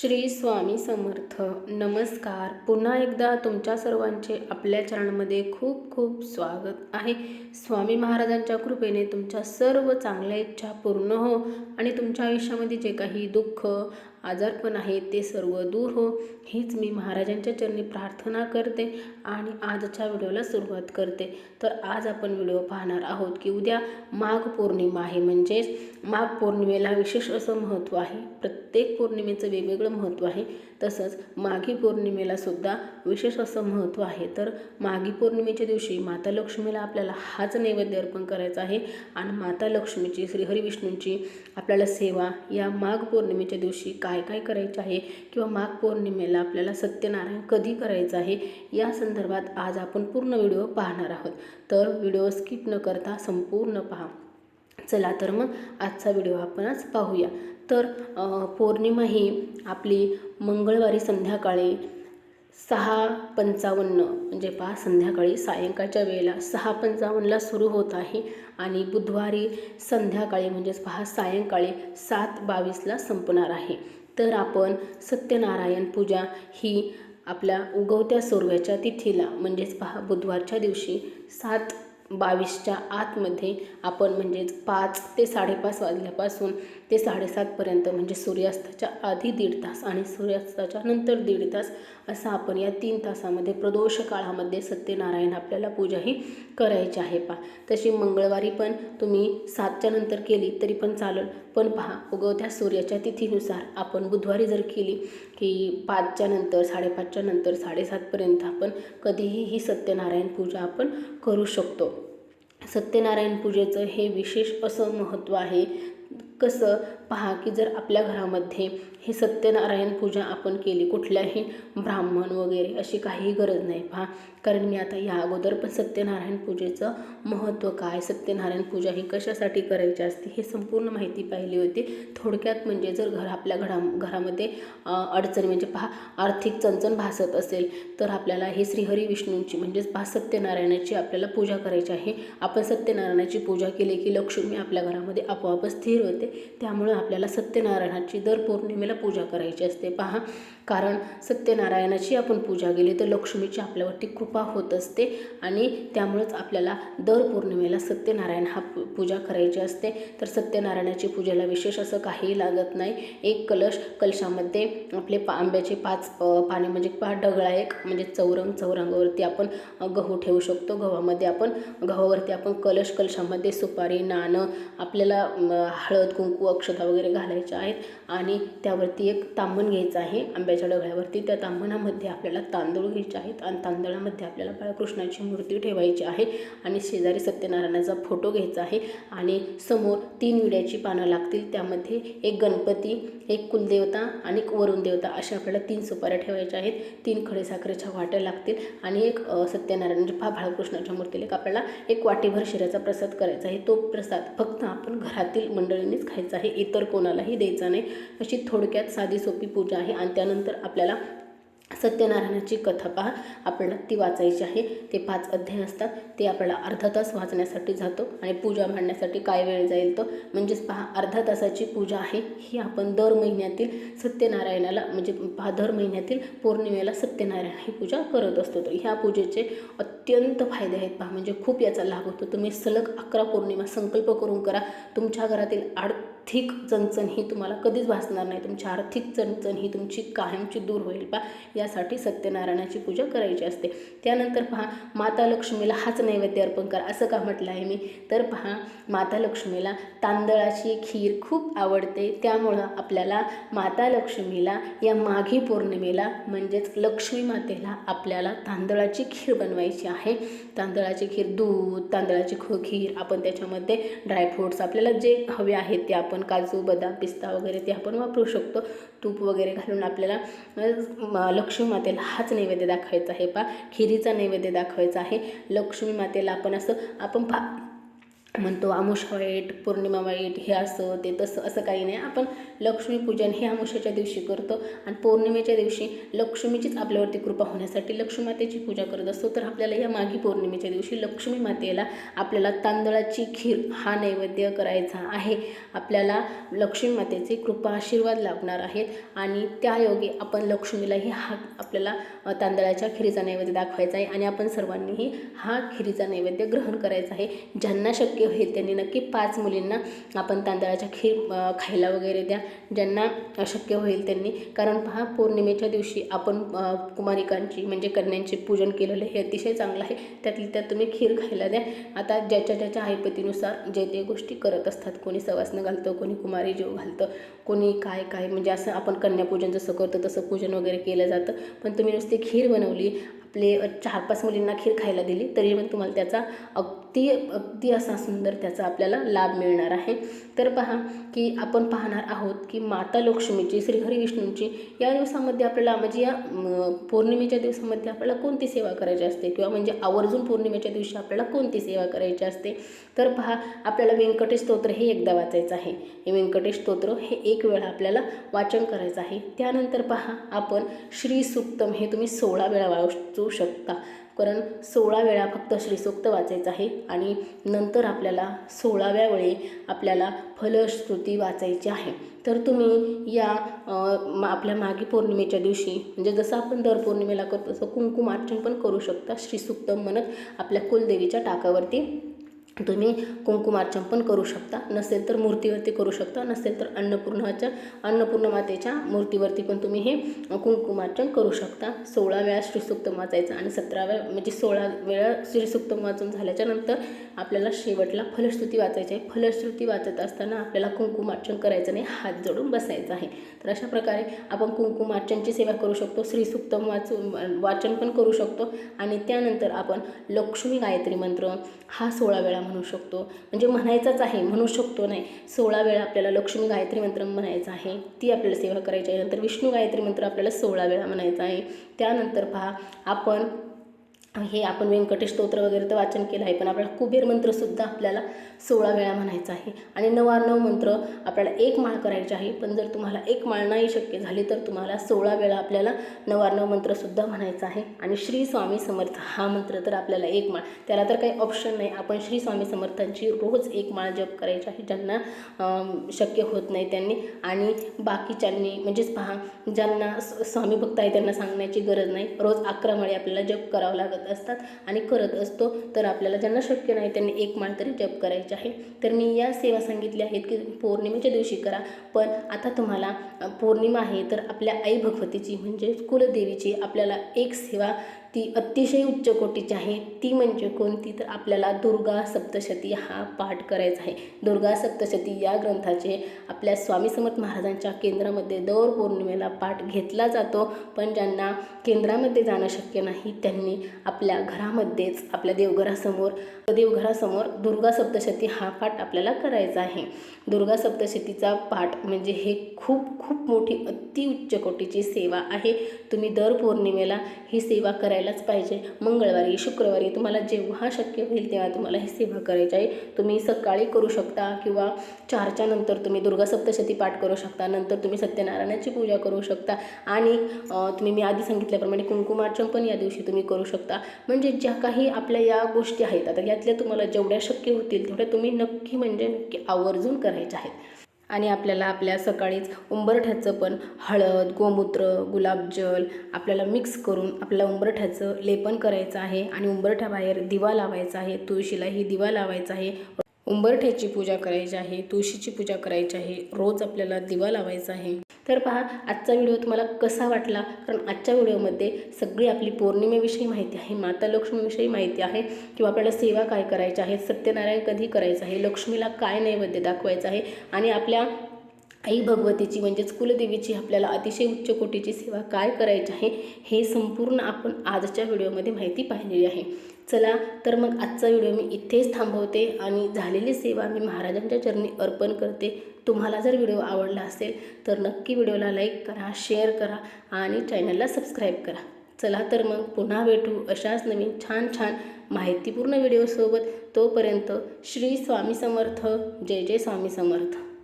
श्री स्वामी समर्थ. नमस्कार. पुन्हा एकदा तुमच्या सर्वांचे आपल्या चॅनलमध्ये खूप खूप स्वागत आहे. स्वामी महाराजांच्या कृपेने तुमच्या सर्व चांगल्या इच्छा पूर्ण हो आणि तुमच्या आयुष्यामध्ये जे काही दुःख आजारपण आहे ते सर्व दूर हो. हीच मी महाराजांच्या चरणी प्रार्थना करते आणि आजच्या व्हिडिओला सुरुवात करते. तर आज आपण व्हिडिओ पाहणार आहोत की उद्या माघ पौर्णिमा आहे म्हणजेच माघ पौर्णिमेला विशेष असं महत्त्व आहे. प्रत्येक पौर्णिमेचं वेगवेगळं महत्त्व आहे. तसंच माघी पौर्णिमेला सुद्धा विशेष असं महत्त्व आहे. तर माघी पौर्णिमेच्या दिवशी माता लक्ष्मीला आपल्याला हाच नैवेद्य अर्पण करायचा आहे. आणि माता लक्ष्मीची श्रीहरी विष्णूंची आपल्याला सेवा या माघ पौर्णिमेच्या दिवशी काय काय करायचं आहे? किंवा माघ पौर्णिमेला आपल्याला सत्यनारायण कधी करायचं आहे? या संदर्भात आज आपण पूर्ण व्हिडिओ पाहणार आहोत. तर व्हिडिओ स्किप न करता संपूर्ण पहा. चला तर मग आजचा व्हिडिओ आपण आज पाहूया. तर पौर्णिमा ही आपली मंगळवारी संध्याकाळी सहा पंचावन्न म्हणजे पहा संध्याकाळी सायंकाळच्या वेळेला सहा पंचावन्नला सुरू होत आहे आणि बुधवारी संध्याकाळी म्हणजेच पहा सायंकाळी सात बावीसला संपणार आहे. तर आपण सत्यनारायण पूजा ही आपल्या उगवत्या सूर्याच्या तिथीला म्हणजेच पहा बुधवारच्या दिवशी सात बावीसच्या आतमध्ये आपण म्हणजेच पाच ते साडेपाच वाजल्यापासून ते साडेसातपर्यंत म्हणजे सूर्यास्ताच्या आधी दीड तास आणि सूर्यास्ताच्या नंतर दीड तास असं आपण या तीन तासामध्ये प्रदोष काळामध्ये सत्यनारायण आपल्याला पूजा ही करायची आहे पहा. तशी मंगळवारी पण तुम्ही सातच्या नंतर केली तरी पण चालेल. पण पहा उगवत्या सूर्याच्या तिथीनुसार आपण बुधवारी जर केली की पाचच्या नंतर साडेपाचच्या नंतर साडेसातपर्यंत आपण कधीही ही सत्यनारायण पूजा आपण करू शकतो. सत्यनारायण पूजेचं हे विशेष असं महत्त्व आहे. कसं पहा की जर आपल्या घरामध्ये हे सत्यनारायण पूजा आपण केली कुठल्याही ब्राह्मण वगैरे अशी काही गरज नाही पहा. कारण मी आता या अगोदर पण सत्यनारायण पूजेचं महत्त्व काय सत्यनारायण पूजा ही कशासाठी करायची असते हे संपूर्ण माहिती पाहिली होती. थोडक्यात म्हणजे जर घर आपल्या घरा घरामध्ये अडचण म्हणजे पहा आर्थिक चणचण भासत असेल तर आपल्याला हे श्रीहरी विष्णूंची म्हणजेच पहा सत्यनारायणाची आपल्याला पूजा करायची आहे. आपण सत्यनारायणाची पूजा केली की लक्ष्मी आपल्या घरामध्ये आपोआप स्थिर होते. त्यामुळे आपल्याला सत्यनारायणाची दर पौर्णिमेला पूजा करायची असते. पहा कारण सत्यनारायणाची आपण पूजा केली तर लक्ष्मीची आपल्यावरती कृपा होत असते आणि त्यामुळेच आपल्याला दर पौर्णिमेला सत्यनारायण हा पूजा करायची असते. तर सत्यनारायणाची पूजेला विशेष असं काही लागत नाही. एक कलश कलशामध्ये आपले पा आंब्याचे पाच पाने म्हणजे पहा डगळा एक म्हणजे चौरंग चौरंगावरती आपण गहू ठेवू शकतो. गव्हामध्ये आपण गव्हावरती आपण कलश कलशामध्ये सुपारी नाणं आपल्याला हळद कुंकू अक्षता वगैरे घालायच्या आहेत आणि त्यावरती एक तांबण घ्यायचं आहे. आंब्याच्या डगळ्यावरती त्या तांबणामध्ये आपल्याला तांदूळ घ्यायचे आहेत आणि तांदळामध्ये आपल्याला बाळकृष्णाची मूर्ती ठेवायची आहे आणि शेजारी सत्यनारायणाचा फोटो घ्यायचा आहे आणि समोर तीन विड्याची पानं लागतील. त्यामध्ये एक गणपती एक कुलदेवता आणि एक वरुण देवता अशा आपल्याला तीन सुपाऱ्या ठेवायच्या आहेत. तीन खडे साखरेच्या वाट्या लागतील आणि एक सत्यनारायण म्हणजे पहा बाळकृष्णाच्या मूर्तीला एक आपल्याला एक वाटीभर शिऱ्याचा प्रसाद करायचा आहे. तो प्रसाद फक्त आपण घरातील मंडळींनीच खायचा आहे. इतर कोणालाही द्यायचा नाही. अशी थोडक्यात साधी सोपी पूजा आहे आणि त्यानंतर आपल्याला सत्यनारायणाची कथा पहा. आपल्याला ती वाचायची आहे. ते पाच अध्याय असतात. ते आपल्याला अर्धा तास वाचण्यासाठी जातो आणि पूजा मांडण्यासाठी काय वेळ जाईल तो? म्हणजेच पहा अर्धा तासाची पूजा आहे ही आपण दर महिन्यातील सत्यनारायणाला म्हणजे पहा दर महिन्यातील पौर्णिमेला सत्यनारायण ही पूजा करत असतो. तर ह्या पूजेचे अत्यंत फायदे आहेत पहा. म्हणजे खूप याचा लाभ होतो. तुम्ही सलग अकरा पौर्णिमा संकल्प करून करा. तुमच्या घरातील आर्थिक चणचण ही तुम्हाला कधीच भासणार नाही. तुमची आर्थिक चणचण ही तुमची कायमची दूर होईल पहा. यासाठी सत्यनारायणाची पूजा करायची असते. त्यानंतर पहा माता लक्ष्मीला हाच नैवेद्य अर्पण कर असं का म्हटलं आहे मी? तर पहा माता लक्ष्मीला तांदळाची खीर खूप आवडते. त्यामुळं आपल्याला माता लक्ष्मीला या माघी पौर्णिमेला म्हणजेच लक्ष्मी मातेला आपल्याला तांदळाची खीर बनवायची आहे. तांदळाची खीर दूध तांदळाची खो खीर आपण त्याच्यामध्ये ड्रायफ्रूट्स आपल्याला जे हवे आहेत ते आपण काजू बदाम पिस्ता वगैरे ते आपण वापरू शकतो. तूप वगैरे घालून आपल्याला लक्ष्मी लक्ष्मी मातेला हाच नैवेद्य दाखवायचा आहे पा खिरीचा नैवेद्य दाखवायचा आहे. लक्ष्मी मातेला आपण असं आपण पा म्हणतो आमुषा वाईट पौर्णिमा वाईट हे असं ते तसं असं काही नाही. आपण लक्ष्मीपूजन हे आमुषाच्या दिवशी करतो आणि पौर्णिमेच्या दिवशी लक्ष्मीचीच आपल्यावरती कृपा होण्यासाठी लक्ष्मी मातेची पूजा करत असतो. तर आपल्याला या मागी पौर्णिमेच्या दिवशी लक्ष्मी मातेला आपल्याला तांदळाची खीर हा नैवेद्य करायचा आहे. आपल्याला लक्ष्मी मातेचे कृपा आशीर्वाद लाभणार आहेत आणि त्यायोगे आपण लक्ष्मीलाही हा आपल्याला तांदळाच्या खिरीचा नैवेद्य दाखवायचा आहे आणि आपण सर्वांनीही हा खिरीचा नैवेद्य ग्रहण करायचा आहे. ज्यांना शक्य होईल त्यांनी नक्की पाच मुलींना आपण तांदळाच्या खीर खायला वगैरे द्या ज्यांना अशक्य होईल त्यांनी. कारण पहा पौर्णिमेच्या दिवशी आपण कुमारिकांची म्हणजे कन्यांचे पूजन केलेलं हे अतिशय चांगलं आहे. त्यातली त्यात तुम्ही खीर खायला द्या. आता ज्याच्या ज्याच्या आईपतीनुसार जे ते गोष्टी करत असतात कोणी सवासनं घालतं कोणी कुमारी जीव घालतं कोणी काय काय म्हणजे असं आपण कन्यापूजन जसं करतो तसं पूजन वगैरे केलं जातं. पण तुम्ही नुसती खीर बनवली आपले चार पाच मुलींना खीर खायला दिली तरी पण तुम्हाला त्याचा ती ती असा सुंदर त्याचा आपल्याला लाभ मिळणार आहे. तर पहा की आपण पाहणार आहोत की माता लक्ष्मीची श्रीहरी विष्णूंची या दिवसामध्ये आपल्याला म्हणजे या पौर्णिमेच्या दिवसामध्ये आपल्याला कोणती सेवा करायची असते? किंवा म्हणजे आवर्जून पौर्णिमेच्या दिवशी आपल्याला कोणती सेवा करायची असते? तर पहा आपल्याला व्यंकटेश स्तोत्र हे एकदा वाचायचं आहे. हे व्यंकटेश स्तोत्र हे एक वेळा आपल्याला वाचन करायचं आहे. त्यानंतर पहा आपण श्री सुक्तम हे तुम्ही सोळा वेळा वाचू शकता. कारण सोळा वेळा फक्त श्रीसूक्त वाचायचं आहे आणि नंतर आपल्याला सोळाव्या वेळी आपल्याला फलश्रुती वाचायची आहे. तर तुम्ही या मा आपल्या मागी पौर्णिमेच्या दिवशी म्हणजे जसं आपण दर पौर्णिमेला करतो तसं कुंकुमार्चन पण करू शकता. श्रीसुक्त म्हणत आपल्या कुलदेवीच्या टाकावरती. तुम्ही कुंकुमार्चन पण करू शकता. नसेल तर मूर्तीवरती करू शकता नसेल तर अन्नपूर्णाच्या अन्नपूर्ण मातेच्या मूर्तीवरती पण तुम्ही हे कुंकुमार्चन करू शकता. सोळा वेळा श्रीसूक्तम वाचायचं आणि सतरा वेळा म्हणजे सोळा वेळा श्रीसूक्तम वाचून झाल्याच्यानंतर आपल्याला शेवटला फलश्रुती वाचायची आहे. फलश्रुती वाचत असताना आपल्याला कुंकुमार्चन करायचं नाही हात जोडून बसायचं आहे. तर अशा प्रकारे आपण कुंकुमार्चनची सेवा करू शकतो श्रीसुक्तम वाचून वाचन पण करू शकतो. आणि त्यानंतर आपण लक्ष्मी गायत्री मंत्र हा सोळा वेळा म्हणू शकतो. म्हणजे म्हणायचाच आहे म्हणू शकतो नाही. सोळा वेळा आपल्याला लक्ष्मी गायत्री मंत्र म्हणायचं आहे ती आपल्याला सेवा करायची आहे. नंतर विष्णू गायत्री मंत्र आपल्याला सोळा वेळा म्हणायचा आहे. त्यानंतर पहा आपण हे आपण व्यंकटेश स्तोत्र वगैरे तर वाचन केलं आहे पण आपल्याला कुबेर मंत्रसुद्धा आपल्याला सोळा वेळा म्हणायचा आहे. आणि नवाण्णव मंत्र आपल्याला एक माळ करायची आहे पण जर तुम्हाला एक माळ नाही शक्य झाली तर तुम्हाला सोळा वेळा आपल्याला नवाण्णव मंत्रसुद्धा म्हणायचा आहे. आणि श्री स्वामी समर्थ हा मंत्र तर आपल्याला एक माळ. त्याला तर काही ऑप्शन नाही. आपण श्री स्वामी समर्थांची रोज एक माळ जप करायची आहे ज्यांना शक्य होत नाही त्यांनी. आणि बाकीच्यांनी म्हणजेच पहा ज्यांना स्वामी भक्त आहे त्यांना सांगण्याची गरज नाही. रोज अकरा माळी आपल्याला जप करावं लागत असतात आणि करत असतो तर आपल्याला ज्यांना शक्य नाही त्यांनी एक माळ तरी जप करायची आहे. तर मी या सेवा सांगितल्या आहेत की पौर्णिमेच्या दिवशी करा पण आता तुम्हाला पौर्णिमा आहे तर आपल्या आई भगवतीची म्हणजे कुलदेवीची आपल्याला एक सेवा ती अतिशय उच्च कोटीची आहे. ती म्हणजे कोणती? तर आपल्याला दुर्गा सप्तशती हा पाठ करायचा आहे. दुर्गा सप्तशती या ग्रंथाचे आपल्या स्वामी समर्थ महाराजांच्या केंद्रामध्ये दर पौर्णिमेला पाठ घेतला जातो. पण ज्यांना केंद्रामध्ये जाणं शक्य नाही त्यांनी आपल्या घरामध्येच आपल्या देवघरासमोर देवघरासमोर दुर्गा सप्तशती हा पाठ आपल्याला करायचा आहे. दुर्गा सप्तशतीचा पाठ म्हणजे हे खूप खूप मोठी अतिउच्च कोटीची सेवा आहे. तुम्ही दर पौर्णिमेला ही सेवा करायलाच पाहिजे. मंगळवारी शुक्रवारी तुम्हाला जेव्हा शक्य होईल तेव्हा तुम्हाला ही सेवा करायची आहे. तुम्ही सकाळी करू शकता किंवा चारच्या नंतर तुम्ही दुर्गा सप्तशती पाठ करू शकता. नंतर तुम्ही सत्यनारायणाची पूजा करू शकता. आणि तुम्ही मी आधी सांगितल्याप्रमाणे कुंकुमार्चन पण या दिवशी तुम्ही करू शकता. म्हणजे ज्या काही आपल्या या गोष्टी आहेत आता यातल्या तुम्हाला जेवढ्या शक्य होतील तेवढ्या तुम्ही नक्की म्हणजे नक्की आवर्जून करायच्या आहेत. आणि आपल्याला आपल्या सकाळीच उंबरठ्याचं पण हळद गोमूत्र गुलाबजल आपल्याला मिक्स करून आपल्या उंबरठ्याचं लेपन करायचं आहे आणि उंबरठ्याबाहेर दिवा लावायचा आहे तुळशीलाही दिवा लावायचा आहे. उंबरठ्याची पूजा करायची आहे तुळशीची पूजा करायची आहे रोज आपल्याला दिवा लावायचा आहे. तर पहा आजचा व्हिडिओ तुम्हाला कसा वाटला? कारण आजच्या व्हिडिओमध्ये सगळी आपली पौर्णिमेविषयी माहिती आहे माता लक्ष्मीविषयी माहिती आहे किंवा आपल्याला सेवा काय करायच्या आहे सत्यनारायण कधी करायचं आहे लक्ष्मीला काय नैवेद्य दाखवायचं आहे आणि आपल्या आई भगवतीची म्हणजेच कुलदेवीची आपल्याला अतिशय उच्च कोटीची सेवा काय करायची आहे हे संपूर्ण आपण आजच्या व्हिडिओमध्ये माहिती पाहिलेली आहे. चला तर मग आजचा व्हिडिओ मी इथेच थांबवते आणि झालेली सेवा मी महाराजांच्या चरणी अर्पण करते. तुम्हाला जर व्हिडिओ आवडला असेल तर नक्की व्हिडिओला लाईक करा शेअर करा आणि चॅनलला सबस्क्राईब करा. चला तर मग पुन्हा भेटू अशाच नवीन छान छान माहितीपूर्ण व्हिडिओसोबत. तोपर्यंत श्री स्वामी समर्थ जय जय स्वामी समर्थ.